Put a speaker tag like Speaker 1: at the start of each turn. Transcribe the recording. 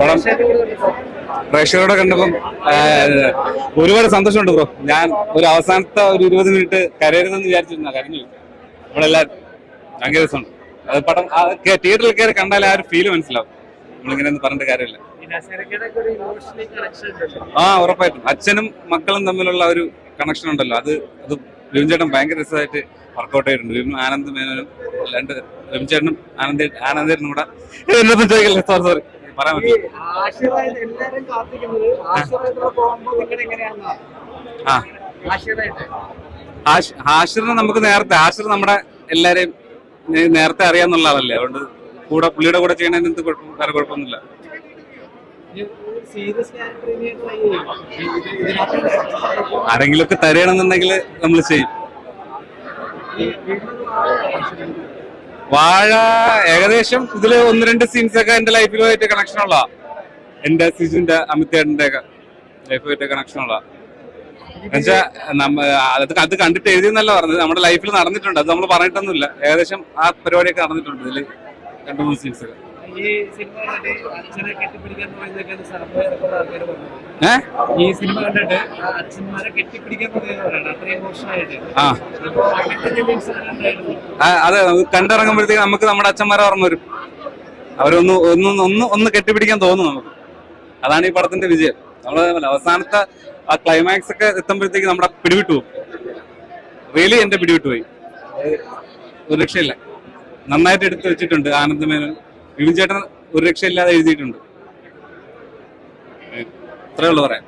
Speaker 1: പടം. പ്രേക്ഷകരോടെ കണ്ടപ്പം ഒരുപാട് സന്തോഷമുണ്ട് ബ്രോ. ഞാൻ ഒരു അവസാനത്തെ ഒരു ഇരുപത് മിനിറ്റ് കരയരുതെന്ന് വിചാരിച്ചിരുന്ന കരഞ്ഞു. നമ്മളെല്ലാവരും ഭയങ്കര രസമുണ്ട്. അത് പടം തിയേറ്ററിൽ കയറി കണ്ടാൽ ആ ഒരു ഫീൽ മനസ്സിലാവും. നമ്മളിങ്ങനെ ഒന്നും പറഞ്ഞിട്ട് കാര്യമില്ല. ആ ഉറപ്പായിട്ടും. അച്ഛനും മക്കളും തമ്മിലുള്ള ഒരു കണക്ഷൻ ഉണ്ടല്ലോ. അത് അത് രവിചേട്ടൻ ഭയങ്കര രസമായിട്ട് വർക്കൗട്ട് ചെയ്തിട്ടുണ്ട്. ആനന്ദ് മേനോനും രണ്ട് രവിചേട്ടനും ആനന്ദ ആനന്ദേട്ടനും കൂടെ. സോറി സോറി പറയാൻ ഹാഷ് ഹാഷിറിനെ നമുക്ക് നേരത്തെ ഹാഷിർ നമ്മുടെ എല്ലാരെയും നേരത്തെ അറിയാന്നുള്ള ആളല്ലേ? അതുകൊണ്ട് കൂടെ പുള്ളിയുടെ കൂടെ ചെയ്യണതിന് എന്ത് വേറെ കുഴപ്പമൊന്നുമില്ല.
Speaker 2: സീരിയസ് ക്യാരക്ടറിനെ ട്രൈ ചെയ്യും
Speaker 1: ആരെങ്കിലും ഒക്കെ തരണമെന്നുണ്ടെങ്കിൽ നമ്മൾ ചെയ്യും. വാഴ ഏകദേശം ഇതിൽ ഒന്ന് രണ്ട് സീൻസ് ഒക്കെ എന്റെ ലൈഫിലുമായിട്ട് കണക്ഷൻ ഉള്ള എന്റെ സിജുന്റെ അമിതേട്ടന്റെ ഒക്കെ ലൈഫുമായിട്ട് കണക്ഷൻ ഉള്ള നമ്മ അത് കണ്ടിട്ട് എഴുതി എന്നല്ല പറഞ്ഞത്. നമ്മുടെ ലൈഫിൽ നടന്നിട്ടുണ്ട്. അത് നമ്മൾ പറഞ്ഞിട്ടൊന്നുമില്ല. ഏകദേശം ആ പരിപാടിയൊക്കെ നടന്നിട്ടുണ്ട് ഇതിൽ. രണ്ടു മൂന്ന് സീൻസ് ഒക്കെ.
Speaker 2: ഈ സിനിമ കണ്ടിട്ട് അച്ഛനെ കെട്ടിപ്പിടിക്കാൻ പറയുന്നതൊക്കെ സർവ ആൾക്കാർ പറഞ്ഞു
Speaker 1: ഏഹ്
Speaker 2: ഈ സിനിമ കണ്ടിട്ട് അച്ഛന്മാരെ കെട്ടിപ്പിടിക്കാൻ പറയുന്നത് പറയണം അത്രയും ഇമോഷണലായിട്ട്
Speaker 1: ആ. ആ, അതെ നമുക്ക് കണ്ടിറങ്ങുമ്പോഴത്തേക്ക് നമുക്ക് നമ്മുടെ അച്ഛന്മാരെ ഓർമ്മ വരും. അവരൊന്ന് ഒന്ന് ഒന്ന് ഒന്ന് കെട്ടിപ്പിടിക്കാൻ തോന്നും നമുക്ക്. അതാണ് ഈ പടത്തിന്റെ വിജയം. നമ്മൾ അവസാനത്തെ ആ ക്ലൈമാക്സ് ഒക്കെ എത്തുമ്പോഴത്തേക്ക് നമ്മുടെ പിടിവിട്ടു പോകും. റിയലി എന്റെ പിടിവിട്ടു പോയി. അത് ഒരു രക്ഷയില്ല. നന്നായിട്ട് എടുത്തു വെച്ചിട്ടുണ്ട് ആനന്ദമേനൻ. വിവിൻ ചേട്ടൻ ഒരു രക്ഷയില്ലാതെ എഴുതിയിട്ടുണ്ട്. അത്രേ ഉള്ളു പറയാം